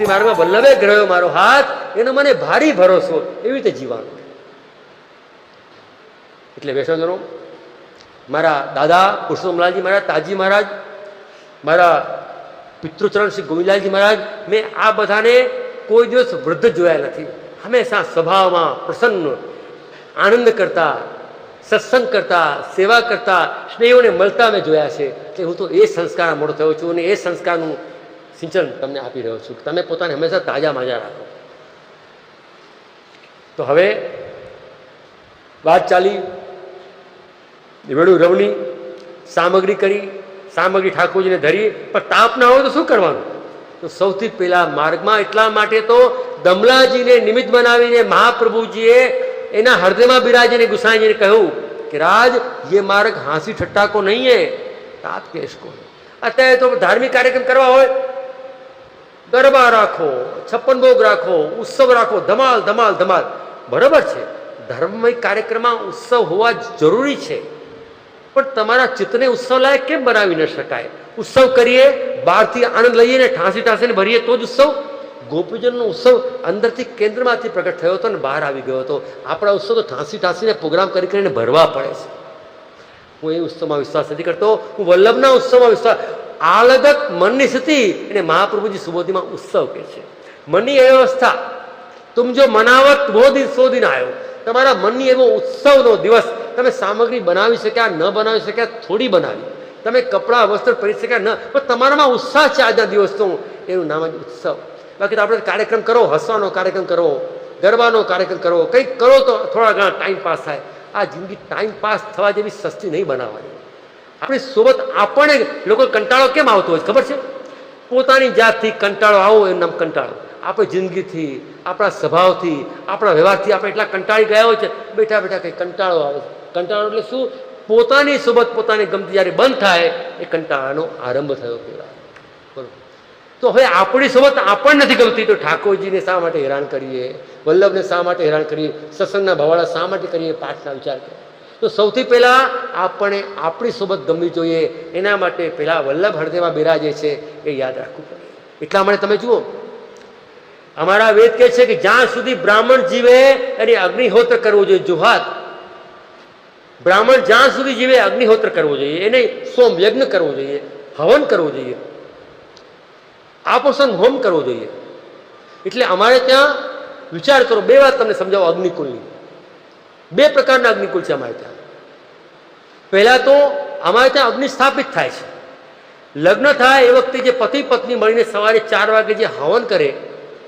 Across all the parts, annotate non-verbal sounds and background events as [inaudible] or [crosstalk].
ભક્તિ માર્ગમાં વલ્લભે ગ્રહ્યો મારો હાથ, એનો મને ભારી ભરોસો, એવી રીતે જીવાનું એટલે વૈષ્ણવજનો મારા દાદા પુરુષોત્તમલાલજી મહારાજ, તાજી મહારાજ, મારા પિતૃચરણ શ્રી ગોવિંદલાલજી મહારાજ, મેં આ બધાને કોઈ દિવસ વૃદ્ધ જોયા નથી. હંમેશા સ્વભાવમાં પ્રસન્ન, આનંદ કરતા, સત્સંગ કરતા, સેવા કરતા સ્નેહીઓને મળતા મેં જોયા છે. એટલે હું તો એ સંસ્કાર મોડો થયો છું અને એ સંસ્કારનું સિંચન તમને આપી રહ્યો છું. તમે પોતાને હંમેશા તાજા માજા રાખો. તો હવે વાત ચાલી. વેડું રવની સામગ્રી કરી, સામગ્રી ઠાકોરજીને ધરી. પણ તાપ ના હોય તો શું કરવાનું? તો સૌથી પહેલા માર્ગમાં એટલા માટે તો દમલાજીને નિમિત્ત બનાવીને મહાપ્રભુજીએ એના હૃદયમાં બિરાજીને ગુસાઈજીને કહ્યું કે, રાજ ये માર્ગ હાંસી ઠટ્ટા નહીં હે. તાપ કેશ કો અત્યારે તો ધાર્મિક કાર્યક્રમ કરવા હોય ગરબા રાખો, છપ્પન ભોગ રાખો, ઉત્સવ રાખો, ધમાલ ધમાલ ધમાલ. બરાબર છે? ધર્મમય કાર્યક્રમમાં ઉત્સવ હોવા જરૂરી છે. પણ તમારા ચિત્તને ઉત્સવ લાયક કેમ બનાવી ન શકાય? ઉત્સવ કરીએ, બહારથી આનંદ લઈએ ઠાંસી ઠાંસીને ભરીએ તો જ ઉત્સવ. ગોપીજનનો ઉત્સવ અંદરથી કેન્દ્રમાંથી પ્રગટ થયો હતો ને બહાર આવી ગયો હતો. આપણા ઉત્સવ તો ઠાંસી ઠાંસીને પ્રોગ્રામ કરી કરીને ભરવા પડે છે. હું એ ઉત્સવમાં વિશ્વાસ નથી કરતો. હું વલ્લભના ઉત્સવમાં વિશ્વાસ આલગત મનની સ્થિતિ એને મહાપ્રભુજી સુબોધીમાં ઉત્સવ કહે છે. મનની એ અવસ્થા. તુમ જો મનાવત વો દિન સો દિન આવ્યો. તમારા મનની એવો ઉત્સવનો દિવસ તમે સામગ્રી બનાવી શક્યા, ન બનાવી શક્યા, થોડી બનાવી. તમે કપડાં, વસ્ત્ર પહેરી શક્યા, ન. પણ તમારામાં ઉત્સાહ છે આજના દિવસનો એનું નામ જ ઉત્સવ. બાકી તો આપણે કાર્યક્રમ કરો, હસવાનો કાર્યક્રમ કરો, ગરબાનો કાર્યક્રમ કરો, કંઈક કરો તો થોડા ઘણા ટાઈમ પાસ થાય. આ જિંદગી ટાઈમ પાસ થવા જેવી સસ્તી નહીં બનાવવાની. આપણી સોબત આપણને લોકો કંટાળો કેમ આવતો હોય ખબર છે? પોતાની જાતથી કંટાળો આવો એનું નામ કંટાળો. આપણી જિંદગીથી, આપણા સ્વભાવથી, આપણા વ્યવહારથી આપણે એટલા કંટાળી ગયા હોય છે, બેઠા બેઠા કંઈ કંટાળો આવે છે. કંટાળો એટલે શું? પોતાની સોબત પોતાની ગમતી જ્યારે બંધ થાય, એ કંટાળાનો આરંભ થયો કહેવાય. બરોબર. તો હવે આપણી સોબત આપણને નથી ગમતી, તો ઠાકોરજીને શા માટે હેરાન કરીએ? વલ્લભને શા માટે હેરાન કરીએ? સત્સંગના ભવાળા શા માટે કરીએ? પાઠના વિચાર કરીએ? તો સૌથી પહેલાં આપણે આપણી સોબત ગમવી જોઈએ. એના માટે પહેલાં વલ્લભ હૃદયમાં બિરાજે છે એ યાદ રાખવું પડે. એટલા માટે તમે જુઓ, અમારા વેદ કહે છે કે જ્યાં સુધી બ્રાહ્મણ જીવે એને અગ્નિહોત્ર કરવું જોઈએ જુહાત બ્રાહ્મણ જ્યાં સુધી જીવે, અગ્નિહોત્ર કરવો જોઈએ. એને સોમ યજ્ઞ કરવો જોઈએ, હવન કરવું જોઈએ. આપોષણ હોમ કરવો જોઈએ. એટલે અમારે ત્યાં વિચાર કરો, બે વાત તમને સમજાવો અગ્નિકુલની બે પ્રકારના અગ્નિકુલ છે અમારે ત્યાં. પહેલા તો અમારે ત્યાં અગ્નિ સ્થાપિત થાય છે. લગ્ન થાય એ વખતે જે પતિ પત્ની મળીને સવારે ચાર વાગે જે હવન કરે,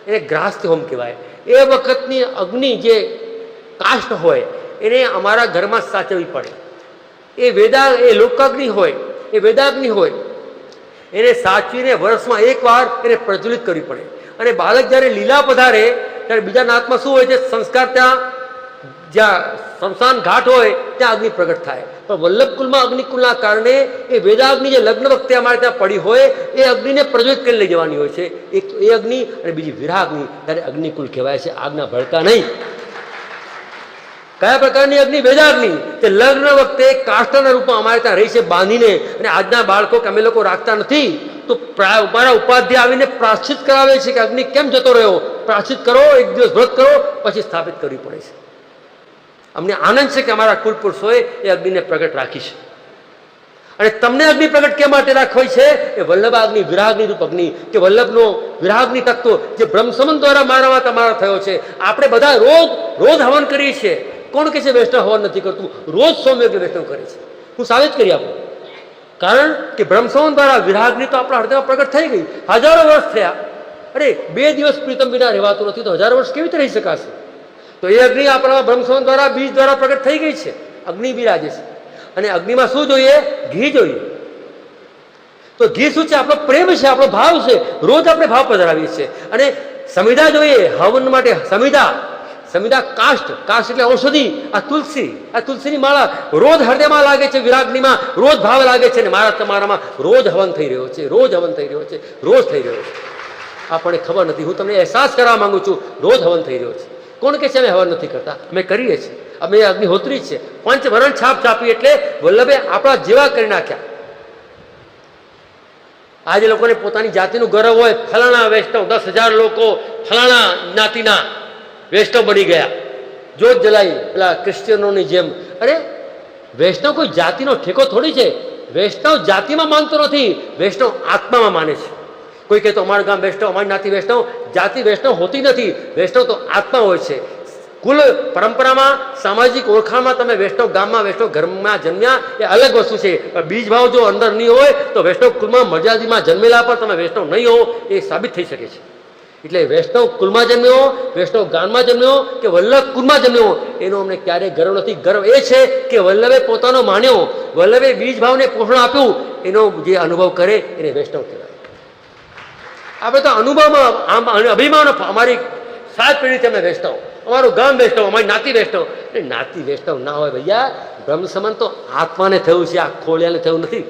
એને ગ્રાસ્થ હોમ કહેવાય. એ વખતની અગ્નિ જે કાષ્ટ હોય, એને અમારા ઘરમાં સાચવવી પડે. એ વેદા, એ લોકાગ્નિ હોય, એ વેદાગ્નિ હોય, એને સાચવીને વર્ષમાં એકવાર એને પ્રજ્વલિત કરવી પડે. અને બાળક જ્યારે લીલા પધારે, ત્યારે બીજા નાતમાં શું હોય છે? સંસ્કાર ત્યાં જ્યાં સ્મશાન ઘાટ હોય, ત્યાં અગ્નિ પ્રગટ થાય. પણ વલ્લભકુલમાં અગ્નિકુલના કારણે એ વેદાગ્નિ જે લગ્ન વખતે અમારે ત્યાં પડી હોય, એ અગ્નિને પ્રજ્વલિત કરી લઈ જવાની હોય છે. એક એ અગ્નિ અને બીજી વિરાગ્નિ, ત્યારે અગ્નિકુલ કહેવાય છે. આગના ભળતા નહીં. કયા પ્રકારની અગ્નિ? વેદાગ્નિ. તે લગ્ન વખતે કાષ્ટના રૂપમાં અમારે ત્યાં રહી છે બાંધીને, અને આજના બાળકો કે અમે લોકો રાખતા નથી, તો મારા ઉપાધ્યાય આવીને પ્રાશ્ચિત કરાવે છે કે અગ્નિ કેમ જતો રહ્યો? પ્રાશ્ચિત કરો, એક દિવસ વ્રત કરો, પછી સ્થાપિત કરવી પડે છે. અમને આનંદ છે કે અમારા કુલ પુરુષોએ એ અગ્નિને પ્રગટ રાખી છે. અને તમને અગ્નિ પ્રગટ કે માટે રાખવી છે? એ વલ્લભ અગ્નિ વિરાગની રૂપ અગ્નિ કે વલ્લભનો વિરાગની તત્વો જે બ્રહ્મસમન દ્વારા મારામાં તમારા થયો છે. આપણે બધા રોજ રોજ હવન કરીએ છીએ. કોણ કે છે વૈષ્ણવ હવન નથી કરતું? રોજ સૌમ્યજ્ઞ વૈષ્ણવ કરે છે. હું સાબિત કરી આપું. કારણ કે બ્રહ્મસમન દ્વારા વિરાગની તો આપણા હૃદયમાં પ્રગટ થઈ ગઈ. હજારો વર્ષ થયા. અરે, બે દિવસ પ્રીતમ વિના રહેવાતું નથી તો હજારો વર્ષ કેવી રીતે રહી શકાશે? તો એ અગ્નિ આપણા બ્રહ્મસોન દ્વારા, બીજ દ્વારા પ્રગટ થઈ ગઈ છે. અગ્નિ બિરાજે છે. અને અગ્નિમાં શું જોઈએ? ઘી જોઈએ. તો ઘી શું છે? આપણો પ્રેમ છે, આપણો ભાવ છે. રોજ આપણે ભાવ પધરાવીએ છીએ. અને સમિધા જોઈએ, હવન માટે સમિધા. સમિધા કાષ્ટ. કાષ્ટ એટલે ઔષધિ. આ તુલસી. આ તુલસીની માળા રોજ હૃદયમાં લાગે છે વિરાગ્નિમાં રોજ ભાવ લાગે છે. અને મારા તમારામાં રોજ હવન થઈ રહ્યો છે. રોજ હવન થઈ રહ્યો છે. રોજ થઈ રહ્યો છે. આપણને ખબર નથી. હું તમને અહેસાસ કરવા માંગુ છું. રોજ હવન થઈ રહ્યો છે. કોણ કે છે, અમે હવન નથી કરતા? અમે કરીએ છીએ. અમે અગ્નિહોત્રી છે. પંચવરણ છાપ છાપી એટલે વલ્લભે આપણા જેવા કરી નાખ્યા. આજે લોકોને પોતાની જાતિનું ગૌરવ હોય, ફલાણા વૈષ્ણવ, દસ હજાર લોકો ફલાણા જ્ઞાતિના વૈષ્ણવ બની ગયા. જોત જલાઈ, પેલા ક્રિશ્ચિયનોની જેમ. અરે, વૈષ્ણવ કોઈ જાતિનો ઠેકો થોડી છે? વૈષ્ણવ જાતિમાં માનતો નથી. વૈષ્ણવ આત્મામાં માને છે. કોઈ કહે તો અમારું ગામ વૈષ્ણવ, અમારી જ્ઞાતિ વૈષ્ણવ, જાતિ વૈષ્ણવ હોતી નથી. વૈષ્ણવ તો આત્મા હોય છે. કુલ પરંપરામાં, સામાજિક ઓળખાણમાં તમે વૈષ્ણવ ગામમાં, વૈષ્ણવ ઘરમાં જન્મ્યા, એ અલગ વસ્તુ છે. બીજ ભાવ જો અંદર નહીં હોય, તો વૈષ્ણવ કુલમાં મર્યાદીમાં જન્મેલા પણ તમે વૈષ્ણવ નહીં હો, એ સાબિત થઈ શકે છે. એટલે વૈષ્ણવ કુલમાં જન્મ્યો, વૈષ્ણવ ગામમાં જન્મ્યો કે વલ્લભ કુલમાં જન્મ્યો, એનો અમને ક્યારેય ગર્વ નથી. ગર્વ એ છે કે વલ્લભે પોતાનો માન્યો. વલ્લભે બીજ ભાવને પોષણ આપ્યું. એનો જે અનુભવ કરે, એને વૈષ્ણવ કહેવાય આપણે તો અનુભવમાં અભિમાન, અમારી સાત પેઢીથી અમે વૈષ્ણવ અમારું ગામ વૈષ્ણવ અમારી નાતી વૈષ્ણવ એ નાતી વેચતા ના હોય ભૈયા બ્રહ્મ સમાન તો આત્માને થયું છે, આ ખોળિયાને થયું નથી.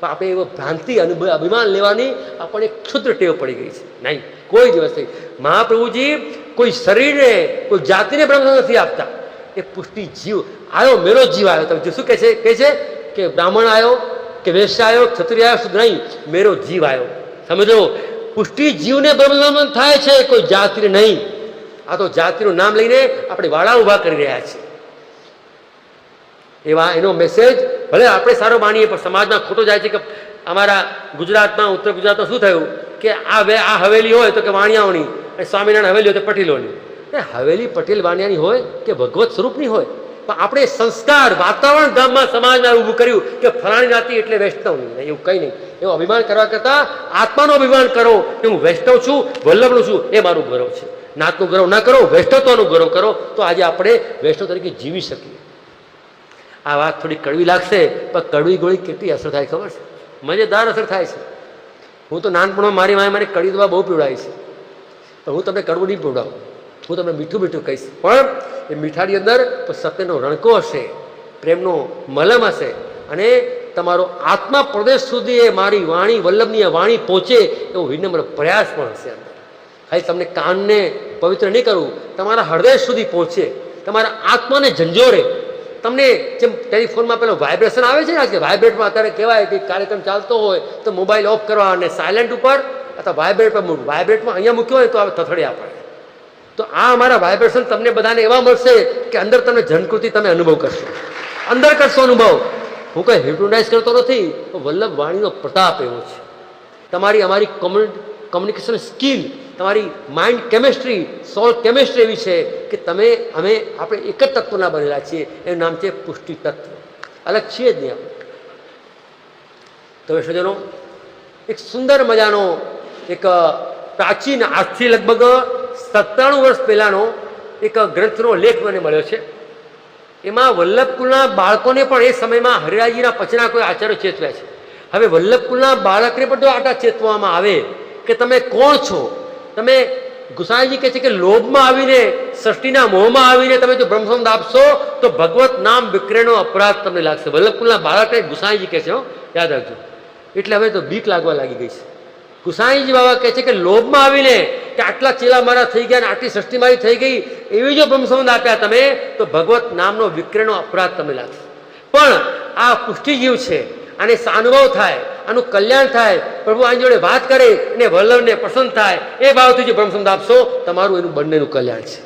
પણ આપણે એવો ભ્રાંતિ અનુભવ અભિમાન લેવાની આપણને ક્ષુદ્ર ટેવ પડી ગઈ છે. નહીં, કોઈ દિવસ નહીં. મહાપ્રભુજી કોઈ શરીરને, કોઈ જાતિને બ્રહ્મ નથી આપતા. એ પુષ્ટિ જીવ આવ્યો મેરો જીવ આવ્યો તમે શું કહે છે? કહે છે કે બ્રાહ્મણ આવ્યો કે વેશ્ય આવ્યો ક્ષત્રિય આવ્યો શુદ્ધ નહીં, મેરો જીવ આવ્યો સમજો પુષ્ટિ જીવને બ્રહ્મલંબન થાય છે કોઈ જાતિ નહીં. આ તો જાતિનું નામ લઈને આપણે વાળા ઊભા કરી રહ્યા છીએ એવા એનો મેસેજ ભલે આપણે સારો માનીએ, પણ સમાજમાં ખોટો જાય છે કે અમારા ગુજરાતમાં, ઉત્તર ગુજરાતમાં શું થયું? કે આ વે, આ હવેલી હોય તો કે વાણિયાઓની સ્વામિનારાયણ હવેલી હોય તો પટેલોની. હવેલી પટેલ વાણિયાની હોય કે ભગવત સ્વરૂપની હોય? પણ આપણે સંસ્કાર વાતાવરણ ગામમાં સમાજમાં ઊભું કર્યું કે ફલાણી જાતિ એટલે વૈષ્ણવ નહીં. એવું કંઈ નહીં. એવું અભિમાન કરવા કરતાં આત્માનું અભિમાન કરો કે હું વૈષ્ણવ છું, વલ્લભનું છું, એ મારું ગૌરવ છે. નાતનું ગૌરવ ના કરો, વૈષ્ણવત્વનું ગૌરવ કરો, તો આજે આપણે વૈષ્ણવ તરીકે જીવી શકીએ. આ વાત થોડી કડવી લાગશે, પણ કડવી ગોળી કેટલી અસર થાય ખબર છે? મજેદાર અસર થાય છે. હું તો નાનપણમાં મારી માએ મારી કડી દવા બહુ પીવડાવી છે. પણ હું તમને કડવું નહીં પીવડાવું. હું તમને મીઠું મીઠું કહીશ. પણ એ મીઠાની અંદર સત્યનો રણકો હશે, પ્રેમનો મલમ હશે અને તમારો આત્મા પ્રદેશ સુધી એ મારી વાણી, વલ્લભની વાણી પહોંચે એવો વિનમ્ર પ્રયાસ પણ હશે અંદર. ખાલી તમને કાનને પવિત્ર નહીં કરવું તમારા હૃદય સુધી પહોંચે, તમારા આત્માને ઝંઝોરે. તમને જેમ ટેલિફોનમાં પેલો વાઇબ્રેશન આવે છે ને આજે વાઇબ્રેટમાં અત્યારે કહેવાય કે કાર્યક્રમ ચાલતો હોય તો મોબાઈલ ઓફ કરવા અને સાયલેન્ટ ઉપર અથવા વાઇબ્રેટ પર વાઇબ્રેટમાં અહીંયા મૂક્યો હોય તો હવે થથડી આપણે તો આ અમારા વાઇબ્રેશન તમને બધાને એવા મળશે કે અંદર તમને જનકૃતિ તમે અનુભવ કરશો. અંદર કરશો અનુભવ. હું કંઈ હિપ્નોટાઇઝ કરતો નથી તો વલ્લભ વાણીનો પ્રતાપ એવો છે. તમારી અમારી કોમ્યુનિકેશન સ્કિલ તમારી માઇન્ડ કેમેસ્ટ્રી સોલ કેમેસ્ટ્રી એવી છે કે તમે, અમે આપણે એક જ તત્વના બનેલા છીએ. એનું નામ છે પુષ્ટિ તત્વ. અલગ છીએ જ નહીં આપણે. તમે સજ્જનો એક સુંદર મજાનો એક પ્રાચીન આજથી લગભગ સત્તાણું વર્ષ પહેલાંનો એક ગ્રંથનો લેખ મને મળ્યો છે. એમાં વલ્લભકુલના બાળકોને પણ એ સમયમાં હરિરાજીના પચના કોઈ આચાર્ય ચેતવ્યા છે. હવે વલ્લભકુલના બાળકને પણ જો આટા ચેતવામાં આવે કે તમે કોણ છો? તમે ગુસાઈજી કહે છે કે લોભમાં આવીને, સૃષ્ટિના મોહમાં આવીને તમે જો બ્રહ્મસંદ આપશો, તો ભગવત નામ વિક્રયનો અપરાધ તમને લાગશે. વલ્લભકુલના બાળકને ગુસાઈજી કહે છે યાદ રાખજો. એટલે હવે તો બીક લાગવા લાગી ગઈ છે. ગુસાઈજી બાબા કહે છે કે લોભમાં આવીને કે આટલા ચીલા મારા થઈ ગયા આટલી સૃષ્ટિ મારી થઈ ગઈ, એવી જો બ્રહ્મસંબંધ આપ્યા તમે, તો ભગવત નામનો વિક્રયનો અપરાધ તમે લાગશે. પણ આ પુષ્ટિજીવ છે, આને સાનુભવ થાય, આનું કલ્યાણ થાય, પ્રભુ આની જોડે વાત કરે અને વલ્લભને પસંદ થાય, એ ભાવથી જો બ્રહ્મસંબંધ આપશો, તમારું એનું બંનેનું કલ્યાણ છે.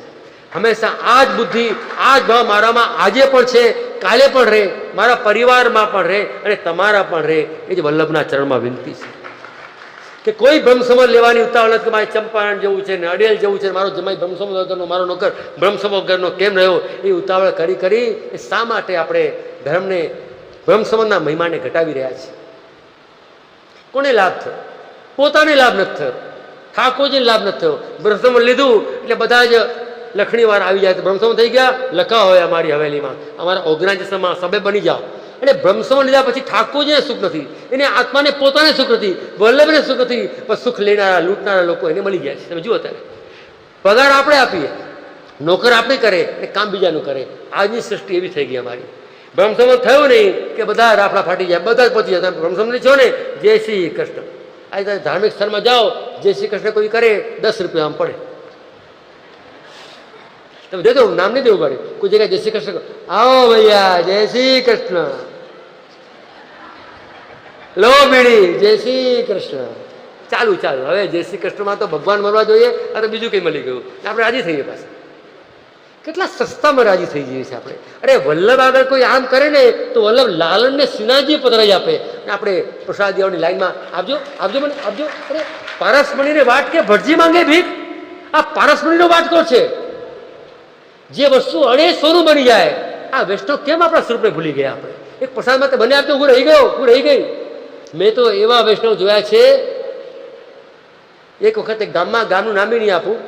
હંમેશા આ જ બુદ્ધિ, આ જ ભાવ મારામાં આજે પણ છે, કાલે પણ રહે, મારા પરિવારમાં પણ રહે અને તમારા પણ રહે, એ જ વલ્લભના ચરણમાં વિનંતી છે. કે કોઈ બ્રહ્મસમર લેવાની ઉતાવળ નથી કે મારે ચંપારણ જવું છે ને અડેલ જવું છે મારો જમાઈ બ્રહ્મસમર વગરનો મારો નોકર બ્રહ્મસમર વગરનો કેમ રહ્યો એ ઉતાવળ કરી કરી એ શા માટે આપણે ધર્મને બ્રહ્મસમરના મહિમાને ઘટાવી રહ્યા છીએ? કોને લાભ થયો? પોતાને લાભ નથી થયો. ઠાકોરજીને લાભ નથી થયો. બ્રહ્મસમર લીધું એટલે બધા જ લખણીવાર આવી જાય. તો બ્રહ્મસમર થઈ ગયા? લખા હોય અમારી હવેલીમાં. અમારા ઓર્ગેનાઇઝેશનમાં સભે બની જાઓ. એટલે ભ્રમસમણ લીધા પછી ઠાકોરજીને સુખ નથી. એને આત્માને પોતાને સુખ નથી. વલ્લભને સુખ નથી. પણ સુખ લેનારા, લૂંટનારા લોકો એને મળી ગયા છે. તમે જુઓ ત્યારે પગાર આપણે આપીએ. નોકર આપણે કરે અને કામ બીજાનું કરે. આજની સૃષ્ટિ એવી થઈ ગઈ અમારી. ભ્રમસમણ થયું નહીં કે બધા રાફડા ફાટી જાય. બધા જ પહોંચી જાય. બ્રહ્મસમર છો ને? જય શ્રી કૃષ્ણ. આ ધાર્મિક સ્થળમાં જાઓ, જય શ્રી કૃષ્ણ કોઈ કરે, દસ રૂપિયા આમ પડે. તમે દેતો નામ નહીં દેવું પડે કોઈ જગ્યાએ જય શ્રી કૃષ્ણ આવો ભૈયા, જય શ્રી કૃષ્ણ. લો બીડી, જય શ્રી કૃષ્ણ. ચાલુ ચાલુ. હવે જય શ્રી કૃષ્ણમાં તો ભગવાન મળવા જોઈએ, અને બીજું કંઈ મળી ગયું. આપણે રાજી થઈએ પાછા. કેટલા સસ્તામાં રાજી થઈ જઈએ છીએ આપણે. અરે, વલ્લભ આગળ કોઈ આમ કરે ને, તો વલ્લભ લાલનને સિનાજી પધરાઈ આપે. આપણે દેવાની લાઈનમાં, આપજો આપજો મને, આપજો. અરે, પારસમણીને વાટ કે ભટજી માંગે ભીખ? આ પારસમણીનો વાટકો છે? જે વસ્તુ અણે સોનું બની જાય. આ વૈષ્ણવ કેમ આપણા સ્વરૂપને ભૂલી ગયા આપણે? એક પ્રસાદમાં તો બને આપજો હું રહી ગયો, હું રહી ગઈ. મેં તો એવા વૈષ્ણવ જોયા છે એક વખત એક ગામમાં ગામનું નામે નહીં આપું.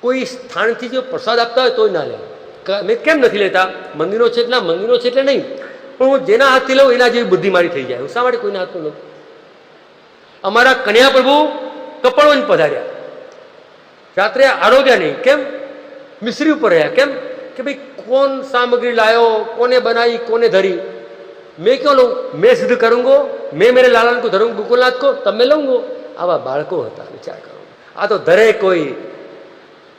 કોઈ સ્થાનથી જો પ્રસાદ આપતા હોય તોય ના લે. મેં કેમ નથી લેતા? મંદિરો છે એટલે મંદિરો છે એટલે નહીં. પણ હું જેના હાથથી લઉં એના જેવી બુદ્ધિ મારી થઈ જાય. હું શા માટે કોઈના હાથમાં લઉં? અમારા કન્યા પ્રભુ કપડવંજ પધાર્યા. રાત્રે આરોગ્ય નહીં. કેમ? મિશ્રી ઉપર રહ્યા. કેમ? કે ભાઈ કોણ સામગ્રી લાયો કોને બનાવી કોને ધરી मैं क्यों लूँ मैं सिद्ध करूंगो मैं मेरे लालन को धरूंगा गोकुलनाथ को तब मैं लूंगो આવા બાળકો હતા વિચાર કરો આ તો ધરે કોઈ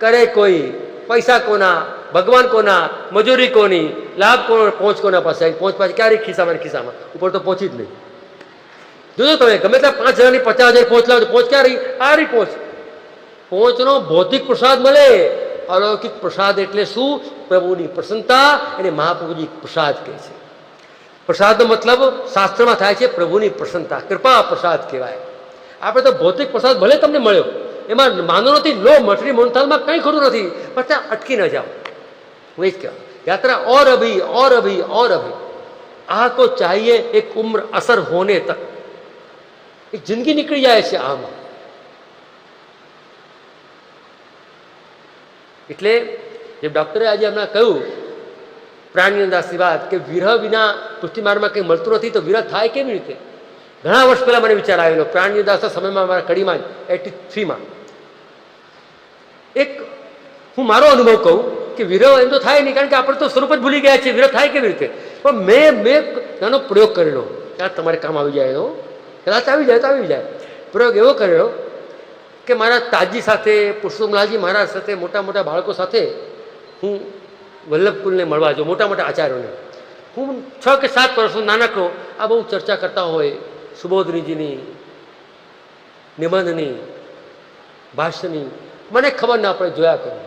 કરે કોઈ પૈસા કોના ભગવાન કોના મજૂરી કોની લાભ કોણ પહોંચ કોના પાસે પહોંચ પાસે ક્યારે ખિસ્સામાં ને ખિસ્સામાં ઉપર તો પહોંચી જ નહીં જોજો તમે ગમે ત્યાં પાંચ હજારની પચાસ હજાર પહોંચ લાવો પહોંચ ક્યાં રહી આ રહી પહોંચ પહોંચનો ભૌતિક પ્રસાદ મળે અલૌકિક પ્રસાદ એટલે શું? પ્રભુની પ્રસન્નતા એને મહાપ્રભુજી પ્રસાદ કહે છે. પ્રસાદનો મતલબ શાસ્ત્રમાં થાય છે પ્રભુની પ્રસન્નતા, કૃપા પ્રસાદ કહેવાય. આપણે તો ભૌતિક પ્રસાદ ભલે તમને મળ્યો, એમાં માનો નથી લો મઠરી મોનથાલમાં કંઈ ખોટું નથી, પણ ત્યાં અટકી ન જાઓ. હું એ જ કહેવાય યાત્રા ઓર અભી ઓર અભી ઓર અભી. આ તો ચાહીએ એક ઉમ્ર અસર હોને તક. એક જિંદગી નીકળી જાય છે આમાં. એટલે જે ડૉક્ટરે આજે હમણાં કહ્યું પ્રાણીનંદાસની વાત કે વિરહ વિના પૃથ્વીમાર્ગમાં કંઈ મળતું નથી, તો વિરહ થાય કેવી રીતે? ઘણા વર્ષ પહેલાં મને વિચાર આવેલો પ્રાણીનંદાસના સમયમાં મારા કડીમાં એટી થ્રીમાં. એક હું મારો અનુભવ કહું, કે વિરહ એમ તો થાય નહીં, કારણ કે આપણે તો સ્વરૂપ જ ભૂલી ગયા છીએ, વિરહ થાય કેવી રીતે? પણ મેં મેં નાનો પ્રયોગ કરેલો ત્યાં તમારે કામ આવી જાય એનો કદાચ આવી જાય, તો આવી જાય. પ્રયોગ એવો કરેલો કે મારા તાજી સાથે પુરુષોત્તમલાલજી મહારાજ સાથે, મોટા મોટા બાળકો સાથે હું વલ્લભકુલને મળવા જાઉં, મોટા મોટા આચાર્યોને. હું છ કે સાત વર્ષનો નાનકડો, આ બહુ ચર્ચા કરતા હોય, સુબોધનીજીની, નિબંધની, ભાષ્યની, મને ખબર ના પડે, જોયા કરું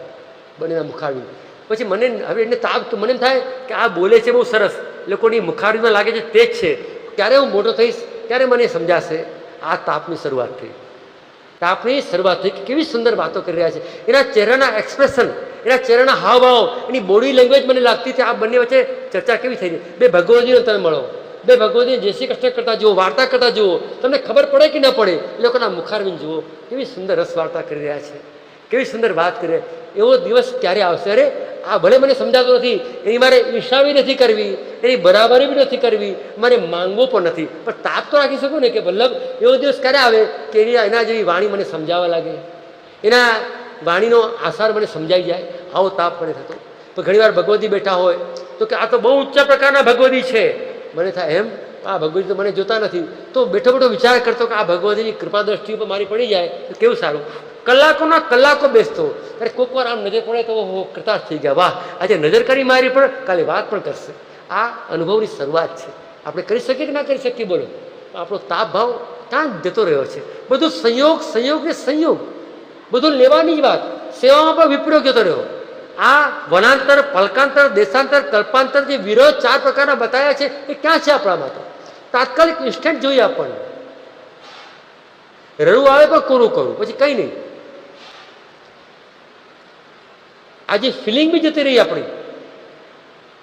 બંનેના મુખારવી પછી મને હવે એને તાપ તો મને એમ થાય કે આ બોલે છે બહુ સરસ, લોકોની મુખારવીમાં લાગે છે તે જ છે. ત્યારે હું મોટો થઈશ, ત્યારે મને સમજાશે, આ તાપની શરૂઆત થઈ. તાપની શરૂઆત થઈ કેવી સુંદર વાતો કરી રહ્યા છે. એના ચહેરાના એક્સપ્રેશન એના ચહેરાના હાવભાવ, એની બોડી લેંગ્વેજ મને લાગતી હતી આ બંને વચ્ચે ચર્ચા કેવી થઈ બે ભગવતીને તમે મળો. બે ભગવતીને જય શ્રી કૃષ્ણ કરતા જુઓ, વાર્તા કરતા જુઓ. તમને ખબર પડે કે ન પડે? એ લોકોના મુખારવીન જુઓ. કેવી સુંદર રસ વાર્તા કરી રહ્યા છે. કેવી સુંદર વાત કરે. એવો દિવસ ક્યારે આવશે? અરે, આ ભલે મને સમજાતો નથી, એની મારે ઈર્ષાવી નથી કરવી, એની બરાબરી બી નથી કરવી, મારે માંગવો પણ નથી. પણ તાપ તો રાખી શકું ને કે વલ્લભ, એવો દિવસ ક્યારે આવે કે એની એના જેવી વાણી મને સમજાવવા લાગે? એના વાણીનો આસાર મને સમજાઈ જાય. આવો તાપ મને થતો. પણ ઘણીવાર ભગવતી બેઠા હોય, તો કે આ તો બહુ ઊંચા પ્રકારના ભગવતી છે. મને થાય, એમ? આ ભગવતી તો મને જોતા નથી. તો બેઠો બેઠો વિચાર કરતો કે આ ભગવતીની કૃપા દ્રષ્ટિ ઉપર મારી પડી જાય, તો કેવું સારું? કલાકોના કલાકો બેસતો. અરે કોઈક વાર આમ નજર પડે તો ઓહો કૃતાર્થ થઈ ગયા. વાહ, આજે નજર કરી મારી પણ કાલે વાત પણ કરશે. આ અનુભવની શરૂઆત છે. આપણે કરી શકીએ કે ના કરી શકીએ? બોલો. આપણો તાપ ભાવ ક્યાં જતો રહ્યો છે? બધું સંયોગ સંયોગ ને સંયોગ. બધું લેવાની જ વાત. સેવામાં પણ વિપરીત જતો રહ્યો. આ વનાંતર, પલકાંતર, દેશાંતર, કલ્પાંતર જે વિરોધ ચાર પ્રકારના બતાવ્યા છે, એ ક્યાં છે આપણામાં માટે? તાત્કાલિક ઇન્સ્ટન્ટ જોઈએ આપણને. રડવું આવે પણ કોરું કરું. પછી કંઈ નહીં. આજે ફિલિંગ બી જતી રહી આપણી.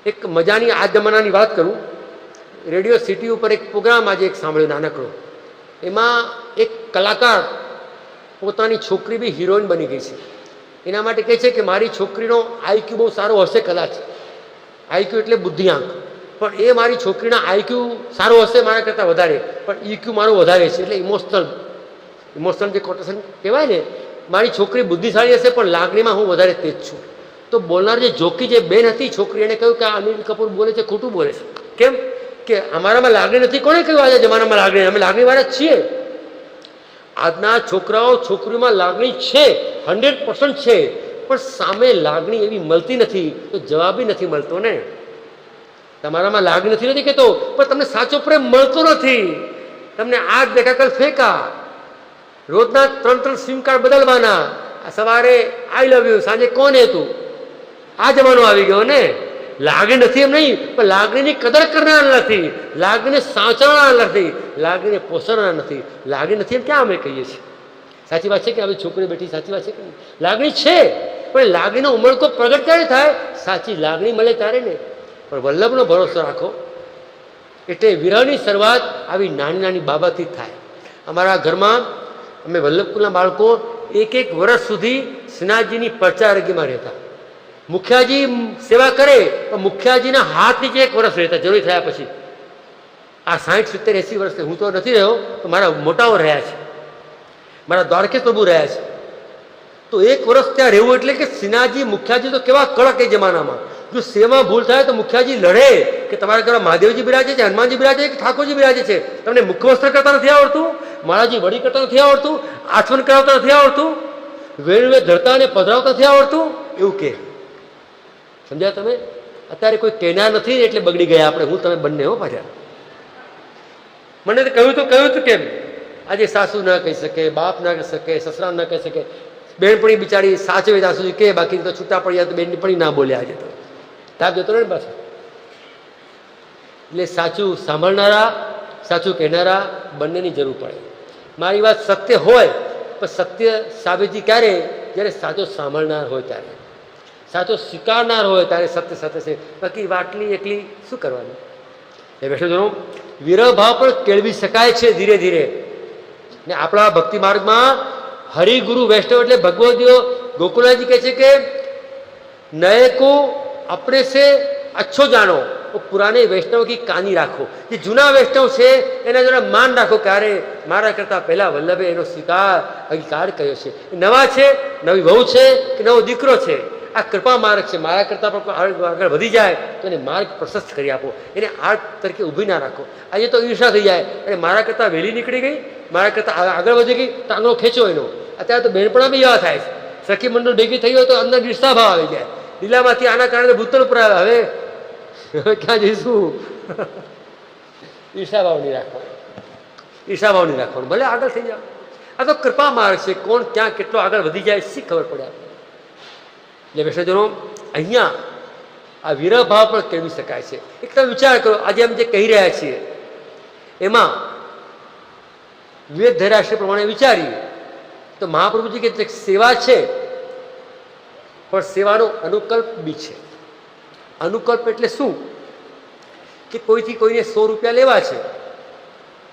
એક મજાની આ જમાનાની વાત કરું. રેડિયો સિટી ઉપર એક પ્રોગ્રામ આજે એક સાંભળ્યો નાનકડો. એમાં એક કલાકાર પોતાની છોકરી બી હિરોઈન બની ગઈ છે. એના માટે કહે છે કે મારી છોકરીનો આઈક્યુ બહુ સારો હશે કદાચ. આઈક્યુ એટલે બુદ્ધિઆંક. પણ એ મારી છોકરીના આઈક્યુ સારો હશે મારા કરતાં વધારે. પણ ઈક્યુ મારું વધારે છે એટલે ઇમોશનલ ઇમોશનલ જે કોટેશન કહેવાય ને, મારી છોકરી બુદ્ધિશાળી હશે પણ લાગણીમાં હું વધારે તેજ છું. તો બોલનાર જે જોકી જે બેન હતી છોકરી, એને કહ્યું કે આ અનિલ કપૂર બોલે છે, ખોટું બોલે છે. કેમ? કે અમારામાં લાગણી નથી. કોણે કહ્યું આજે જમાનામાં લાગણી? અમે લાગણીવાળા છીએ. આજના છોકરાઓ છોકરીઓમાં લાગણી છે, હંડ્રેડ પર્સન્ટ છે, પણ સામે લાગણી એવી મળતી નથી, તો જવાબી નથી મળતો ને. તમારામાં લાગણી નથી નથી કહેતો પણ તમને સાચો પ્રેમ મળતો નથી. તમને આજ દેખા કલ ફેંકા. રોજના ત્રણ ત્રણ સિમ કાર્ડ બદલવાના. સવારે આઈ લવ યુ સાંજે કોને હતું? આ જમાનો આવી ગયો ને. લાગણી નથી એમ નહીં, પણ લાગણીની કદર કરનાર નથી. લાગણીને સાચવનાર નથી. લાગણીને પોષણનાર નથી. લાગણી નથી એમ ક્યાં અમે કહીએ છીએ? સાચી વાત છે કે આવી છોકરી બેઠી, સાચી વાત છે કે લાગણી છે, પણ લાગણીનો ઉમળકો પ્રગટ ક્યારે થાય? સાચી લાગણી મળે ત્યારે ને. પણ વલ્લભનો ભરોસો રાખો. એટલે વિરહની શરૂઆત આવી નાની નાની બાબતથી થાય. અમારા ઘરમાં અમે વલ્લભકુલના બાળકો એક એક વર્ષ સુધી સ્નાજીની પરચારગીમાં રહેતા. મુખિયાજી સેવા કરે, પણ મુખિયાજીના હાથ નીચે એક વર્ષ રહેતા જરૂરી થયા પછી. આ સાઠ સિત્તેર એંસી વર્ષ હું તો નથી રહ્યો તો મારા મોટાઓ રહ્યા છે. મારા દ્વારકેશ પ્રભુ રહ્યા છે. તો એક વર્ષ ત્યાં રહેવું એટલે કે સિનાજી, મુખ્યાજી તો કેવા કડક એ જમાનામાં. જો સેવા ભૂલ થાય તો મુખ્યાજી લડે કે તમારા ઘરમાં મહાદેવજી બિરાજે છે, હનુમાનજી બિરાજે કે ઠાકોરજી બિરાજે છે? તમને મુખ્યવસ્ત્ર કરતા નથી આવડતું? માળાજી વડી કરતા નથી આવડતું? આચમન કરાવતા નથી આવડતું? વેણવે ધરતા અને પધરાવતા નથી આવડતું? એવું કે સમજ્યા તમે? અત્યારે કોઈ કહેનાર નથી એટલે બગડી ગયા આપણે. હું તમે બંને હો પાછા. મને તો કહ્યું તો કહ્યું તું કેમ? આજે સાસુ ના કહી શકે, બાપ ના કહી શકે, સસરા ના કહી શકે. બેનપણી બિચારી સાચવે ત્યાં સુધી કે બાકી તો છૂટા પડ્યા તો બેનપણી ના બોલ્યા આજે તો. તાપ જતો ને પાછો? એટલે સાચું સાંભળનારા, સાચું કહેનારા બંનેની જરૂર પડે. મારી વાત સત્ય હોય, પણ સત્ય સાબિતી ક્યારે? જ્યારે સાચો સાંભળનાર હોય ત્યારે. સાચો સ્વીકારનાર હોય ત્યારે સત્ય સત્ય છે. બાકી વાટલી એકલી શું કરવાની? એ વૈષ્ણવજનો વિરહભાવ પણ કેળવી શકાય છે ધીરે ધીરે. ને આપણા ભક્તિ માર્ગમાં હરિગુરુ વૈષ્ણવ એટલે ભગવદીઓ ગોકુલાજી કહે છે કે, નયકો આપણે છે અચ્છો જાણો. પુરાને વૈષ્ણવ કી કાની રાખો. જે જૂના વૈષ્ણવ છે, એના જરા માન રાખો ક્યારે મારા કરતાં પહેલાં વલ્લભે એનો સ્વીકાર, અંગીકાર કર્યો છે. નવા છે, નવી વહુ છે કે નવો દીકરો છે? આ કૃપા માર્ગ છે. મારા કરતાં પણ કોઈ આગળ વધી જાય તો એને માર્ગ પ્રશસ્ત કરી આપો. એને આર્ટ તરીકે ઊભી ના રાખો. આજે તો ઈર્ષા થઈ જાય. અને મારા કરતાં વહેલી નીકળી ગઈ. મારા કરતાં આગળ વધી ગઈ તો આંગળો ખેંચો એનો. અત્યારે તો બેનપણા બી એવા થાય છે. સખી મંડળ ભેગી થઈ હોય તો અંદર ઈર્ષા ભાવ આવી જાય. લીલામાંથી આના કારણે ભૂતળ ઉપર આવે. હવે ક્યાં જઈશું? ઈર્ષા ભાવ નહીં રાખવાનો. ઈર્ષા ભાવ નહીં રાખવાનો. ભલે આગળ થઈ જાઓ. આ તો કૃપા માર્ગ છે. કોણ ક્યાં કેટલો આગળ વધી જાય, શી ખબર પડે આપણને એટલે વૈષ્ણવજનો અહીંયા આ વિરહ ભાવ પણ કેળવી શકાય છે. એક તમે વિચાર કરો, આજે અમે જે કહી રહ્યા છીએ, એમાં વિવેક ધૈરાશ્રી પ્રમાણે વિચારીએ, તો મહાપ્રભુજી કે સેવા છે, પણ સેવાનો અનુકલ્પ બી છે. અનુકલ્પ એટલે શું? કે કોઈથી કોઈને સો રૂપિયા લેવા છે,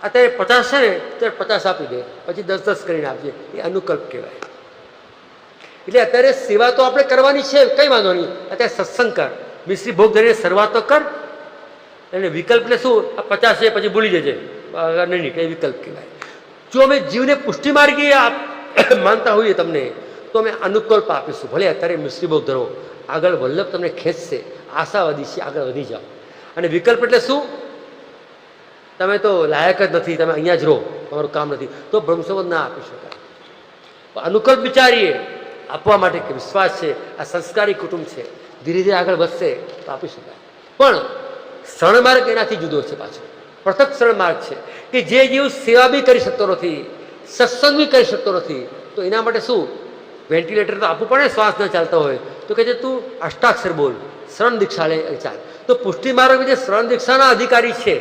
અત્યારે પચાસ છે ને, ત્યારે પચાસ આપી દે, પછી દસ દસ કરીને આપજે, એ અનુકલ્પ કહેવાય. એટલે અત્યારે સેવા તો આપણે કરવાની છે, કઈ વાંધો નહીં. અત્યારે સત્સંગ કર. મિશ્રી ભોગ ધરીને શરૂઆત તો કર. અને વિકલ્પ એટલે શું? આ પચાસ છે, પછી ભૂલી જજે. નહીં કઈ વિકલ્પ કહેવાય. જો અમે જીવને પુષ્ટિ માર્ગી આપ [coughs] માનતા હોઈએ તમને, તો અમે અનુકલ્પ આપીશું. ભલે અત્યારે મિશ્રી ભોગ ધરો. આગળ વલ્લભ તમને ખેંચશે. આશાવાદી છે, આગળ વધી જાઓ. અને વિકલ્પ એટલે શું? તમે તો લાયક જ નથી, તમે અહીંયા જ રહો. તમારું કામ નથી. તો બ્રહ્મસંબંધ ના આપી શકાય. અનુકલ્પ વિચારીએ. આપવા માટે વિશ્વાસ છે, આ સંસ્કારી કુટુંબ છે. ધીરે ધીરે આગળ વધશે તો આપી શકાય. પણ શરણ માર્ગ એનાથી જુદો છે પાછો. પૃથક શરણ માર્ગ છે કે જે જીવ સેવા બી કરી શકતો નથી, સત્સંગ બી કરી શકતો નથી, તો એના માટે શું? વેન્ટિલેટર તો આપવું પડે, શ્વાસ ન ચાલતો હોય. તો કે છે, તું અષ્ટાક્ષર બોલ, શરણ દીક્ષા લે ચાલ. તો પુષ્ટિ માર્ગ જે શરણ દીક્ષાના અધિકારી છે,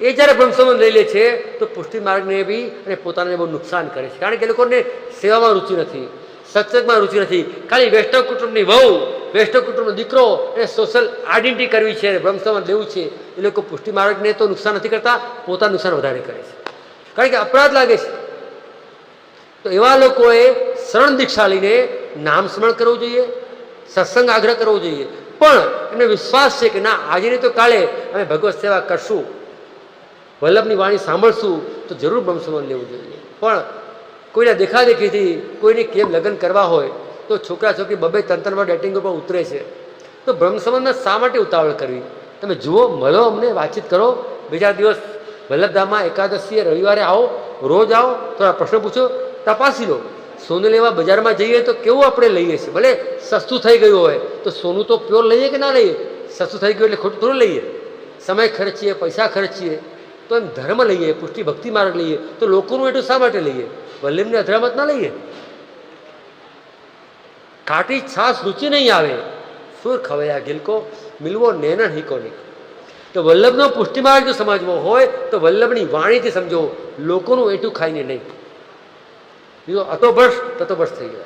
એ જ્યારે બ્રહ્મસંબંધ લઈ લે છે, તો પુષ્ટિ માર્ગને બી અને પોતાને બહુ નુકસાન કરે છે. કારણ કે એ લોકોને સેવામાં રુચિ નથી. સત્સંગમાં રુચિ નથી. ખાલી વૈષ્ણવ કુટુંબની વહુ, વૈષ્ણવ કુટુંબનો દીકરો એને સોશિયલ આઈડેન્ટિટી કરવી છે બ્રહ્મસમાન લેવું છે, એ લોકો પુષ્ટિ માર્ગને તો નુકસાન નથી કરતા, પોતાનું નુકસાન વધારે કરે છે. કારણ કે અપરાધ લાગે છે. તો એવા લોકોએ શરણ દીક્ષા લઈને નામ સ્મરણ કરવું જોઈએ, સત્સંગ આગ્રહ કરવો જોઈએ. પણ એમને વિશ્વાસ છે કે ના, આજે નહીં તો કાલે અમે ભગવત સેવા કરશું, વલ્લભની વાણી સાંભળશું, તો જરૂર બ્રહ્મસમાન લેવું જોઈએ. પણ કોઈના દેખાદેખીથી કોઈને કેમ લગ્ન કરવા હોય, તો છોકરા છોકરી બબે તંત્રમાં ડેટિંગ ઉપર ઉતરે છે. તો બ્રહ્મસમંદને શા માટે ઉતાવળ કરવી? તમે જુઓ, મળો અમને, વાતચીત કરો. બીજા દિવસ વલ્લભધામમાં એકાદશીએ રવિવારે આવો, રોજ આવો, થોડા પ્રશ્ન પૂછો, તપાસી લો. સોનું લેવા બજારમાં જઈએ તો કેવું આપણે લઈએ છીએ? ભલે સસ્તું થઈ ગયું હોય, તો સોનું તો પ્યોર લઈએ કે ના લઈએ? સસ્તું થઈ ગયું એટલે ખોટું થોડું લઈએ. સમય ખર્ચીએ, પૈસા ખર્ચીએ, તો એમ ધર્મ લઈએ પુષ્ટિ ભક્તિ માર્ગ લઈએ, તો લોકોનું એટલું શા માટે લઈએ? વલ્લભની અથડામત ના લઈએ? કાટી છાસ રૂચી નહીં આવે. સુર ખવયા ગિલકો, મિલવો નેનણ હિકો નહીં. તો વલ્લભનો પુષ્ટિમાર્ગ જો સમજવો હોય, તો વલ્લભની વાણીથી સમજો. લોકોનું એટું ખાઈને નહીં. બીજો અતોભ્રષ્ટ તતોભ્રષ્ટ થઈ જાય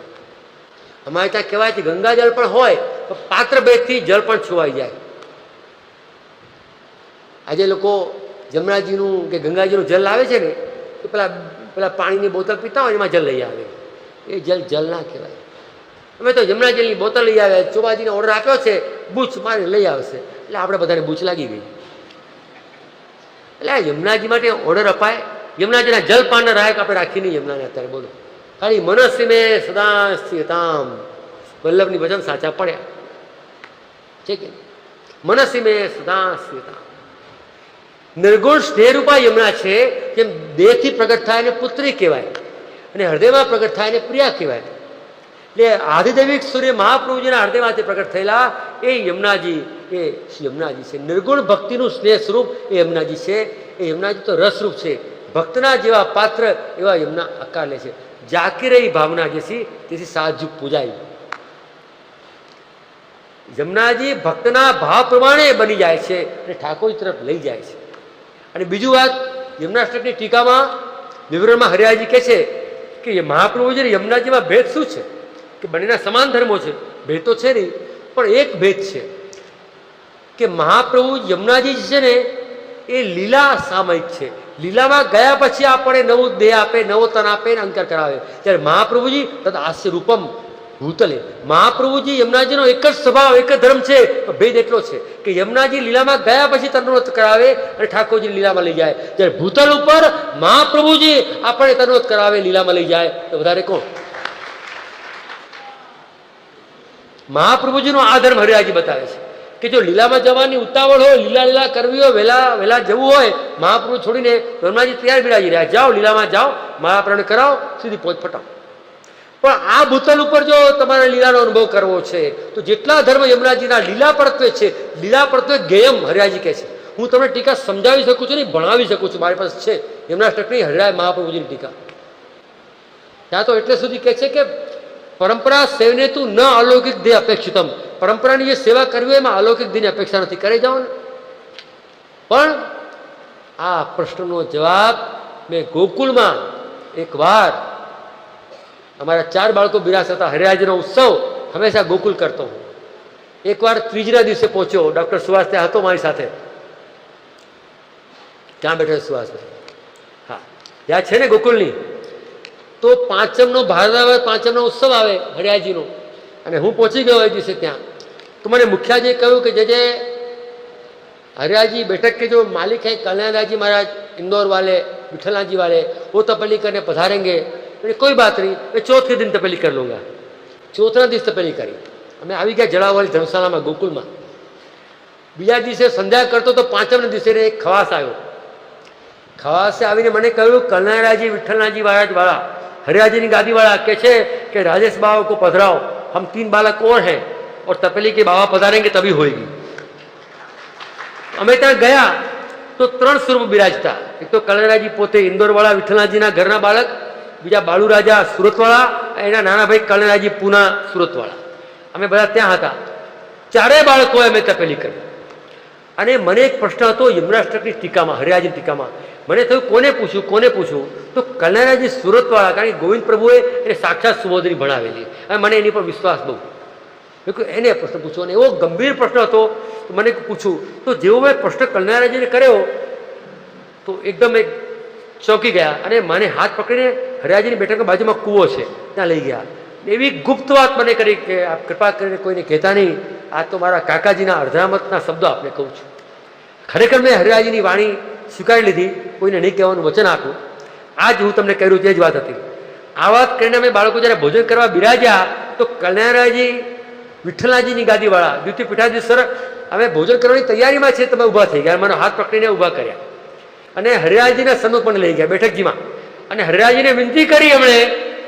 અમારે ત્યાં કહેવાય છે ગંગાજળ પણ હોય, તો પાત્ર ભેદથી જળ પણ છુવાઈ જાય. આજે લોકો જમનાજીનું કે ગંગાજીનું જલ લાવે છે ને, તો પેલા પેલા પાણીની બોતલ પીતા હોય એમાં જલ લઈ આવે. એ જલ જલ ના કહેવાય. અમે તો જમનાજલની બોતલ લઈ આવ્યા. ચોબાજીને ઓર્ડર આપ્યો છે, બૂચ મારી લઈ આવશે. એટલે આપણે બધાને બૂચ લાગી ગઈ. એટલે આ યમુનાજી માટે ઓર્ડર અપાય. યમુનાજીના જલપાનના રાયક આપણે રાખી નહીં યમુનાને અત્યારે, બોલો. ખાલી મનસ્વી મેં સદા સ્થિતામ વલ્લભની વચન સાચા પડ્યા. છે? કે મનસ્વી મેં સદા સ્થિતામ નિર્ગુણ સ્નેહરૂપા યમુના છે, જેમ દેહથી પ્રગટ થાય એને પુત્રી કહેવાય. અને હૃદયમાં પ્રગટ થાય એને પ્રિયા કહેવાય. એટલે આદિદૈવિક સૂર્ય મહાપ્રભુજીના હૃદયમાંથી પ્રગટ થયેલા એ યમુનાજી એ યમુનાજી છે. નિર્ગુણ ભક્તિનું સ્નેહ સ્વરૂપ એ યમુનાજી છે. એ યમુનાજી તો રસરૂપ છે. ભક્તના જેવા પાત્ર એવા યમુના આકાર લે છે. જાકીર ભાવના જેસી તેથી સાધુ પૂજાય. યમુનાજી ભક્તના ભાવ પ્રમાણે બની જાય છે અને ઠાકોર તરફ લઈ જાય છે. અને બીજું વાત યમુનાષ્ટકની ટીકામાં વિવરણમાં હરિયાજી કહે છે કે એ મહાપ્રભુજી અને યમુનાજીમાં ભેદ શું છે? કે બંનેના સમાન ધર્મો છે? ભેદ તો છે નહીં, પણ એક ભેદ છે કે મહાપ્રભુ યમુનાજી જે છે ને, એ લીલા સામયિક છે. લીલામાં ગયા પછી આપણે નવું દેહ આપે, નવો તન આપે ને અંકર કરાવે. ત્યારે મહાપ્રભુજી તદ હાસ્ય રૂપમ ભૂતલે. મહાપ્રભુજી યમુનાજીનો એક જ સ્વભાવ, એક જ ધર્મ છે ભેદ એટલો છે કે યમુનાજી લીલામાં ગયા પછી તનોત કરાવે અને ઠાકોરજી લીલામાં લઈ જાય. જ્યારે ભૂતલ ઉપર મહાપ્રભુજી આપણે તનોત કરાવે, લીલામાં લઈ જાય, તો વધારે કોણ? મહાપ્રભુજીનો આ ધર્મ હરિયાજી બતાવે છે કે જો લીલામાં જવાની ઉતાવળ હોય, લીલા લીલા કરવી હોય વહેલા વહેલા જવું હોય, મહાપ્રભુ છોડીને બ્રહ્માજી તૈયાર બિરાજી રહ્યા. જાઓ, લીલામાં જાઓ મહાપ્રણ કરાવો, સીધી પહોંચ ફટાવો. પણ આ ભૂતલ ઉપર જો તમારે લીલાનો અનુભવ કરવો છે, તો જેટલા ધર્મ યમરાજીના લીલા પડત્વે છે, લીલા પડત્વે ગેયમ, હરિયાજી કહે છે. હું તમને ટીકા સમજાવી શકું છું નહીં ભણાવી શકું છું, મારી પાસે છે. યમુનાષ્ટકની હરિરાય મહાપ્રભુજીની ટીકા. ત્યાં તો એટલે સુધી કહે છે કે પરંપરા સેવને તું ન અલૌકિક દેહ અપેક્ષિતમ. પરંપરાની જે સેવા કરવી એમાં અલૌકિક દેહની અપેક્ષા નથી. કરી જાઓ ને. પણ આ પ્રશ્નનો જવાબ મેં ગોકુલમાં એક વાર અમારા ચાર બાળકો બિરાસ હતા હરિરાજનો ઉત્સવ હંમેશા ગોકુલ કરતો હું એકવાર ત્રીજના દિવસે પહોંચ્યો ડૉક્ટર સુહાસ ત્યાં હતો મારી સાથે ત્યાં બેઠો સુહાસભાઈ હા ત્યાં છે ને ગોકુલની તો પાંચમનો ભારત આવે પાંચમનો ઉત્સવ આવે હરિયાજીનો અને હું પહોંચી ગયો એ દિવસે ત્યાં તો મને મુખિયાજીએ કહ્યું કે જે જે हरियाजी बैठक के जो मालिक हैं कल्याणदास जी महाराज इंदौर वाले विठलनाथ जी वाले वो तपली करने पधारेंगे मैंने कोई बात नहीं मैं चौथ के दिन तपली कर लूँगा ચોથના દિવસ તપેલી કરી અમે આવી ગયા જળાવાળી ધર્મશાળામાં ગોકુલમાં બીજા દિવસે સંધ્યા કરતો તો પાંચમના દિવસે એક ખવાસ આવ્યો ખવાસે આવીને મને કહ્યું કલ્યાણરાજી વિઠ્ઠલનાથજી મહારાજ વાળા हरियाजी गादी वाला के छे कि राजेश बाबा को पधराओ हम तीन बालक और हैं और तपेली के बाबा पधारेंगे तभी होएगी અમે ત્યાં ગયા તો ત્રણ સ્વરૂપ બિરાજતા એક તો કલ્યાણરાજી પોતે ઇન્દોરવાળા વિઠ્ઠલનાથજીના ઘરના બાળક બીજા બાળુ રાજા સુરતવાળા, એના નાના ભાઈ કર્ણરાજી પૂના સુરતવાળા. અમે બધા ત્યાં હતા. ચારેય બાળકોએ અમે તપેલી કરી. અને મને એક પ્રશ્ન હતો યમરાષ્ટ્રકની ટીકામાં હરિયાજી ટીકામાં. મને થયું, કોને પૂછ્યું કોને પૂછ્યું? તો કલ્યાણરાજી સુરતવાળા, કારણ કે ગોવિંદ પ્રભુએ એને સાક્ષાત સુબોધની ભણાવેલી. અને મને એની પર વિશ્વાસ બહુ. મેં એને પ્રશ્ન પૂછ્યો અને એવો ગંભીર પ્રશ્ન હતો મને પૂછ્યું, તો જેવો મેં પ્રશ્ન કલ્યાણરાજીને કર્યો, તો એકદમ એક ચોંકી ગયા. અને મને હાથ પકડીને હરિયાજીની બેઠક બાજુમાં કૂવો છે. ત્યાં લઈ ગયા. એવી ગુપ્ત વાત મને કરી કે આપ કૃપા કરીને કોઈને કહેતા નહીં. આ તો મારા કાકાજીના અર્ધામતના શબ્દો આપને કહું છું. ખરેખર મેં હરિયાજીની વાણી સ્વીકારી લીધી. કોઈને નહીં કહેવાનું વચન આપ્યું. આ જ હું તમને કર્યું તે જ વાત હતી. આ વાત કરીને અમે બાળકો જ્યારે ભોજન કરવા બિરાજ્યા, તો કલ્યાણરાયજી વિઠ્ઠલાજીની ગાદીવાળા, દ્વિતીય પીઠાજી સર અમે ભોજન કરવાની તૈયારીમાં છે તમે ઊભા થઈ ગયા. મને હાથ પકડીને ઊભા કર્યા. અને હરિયાજીના સન્મુખ પણ લઈ ગયા બેઠકજીમાં અને હરિયાજીને વિનંતી કરી એમણે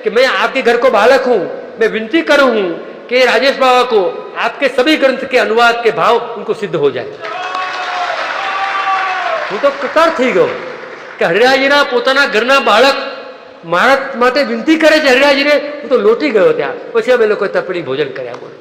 कि मैं आपके घर को बालक हूं मैं विनती करूं हूं कि राजेश बाबा को आपके सभी ग्रंथ के अनुवाद के भाव उनको सिद्ध हो जाए હું તો કતાર થઈ ગયો કે હરિરાજીના પોતાના ઘરના બાળક મારા માટે વિનંતી કરે છે હરિરાજીને હું તો લોટી ગયો ત્યાં પછી અમે લોકો તપડી ભોજન કર્યા બોલો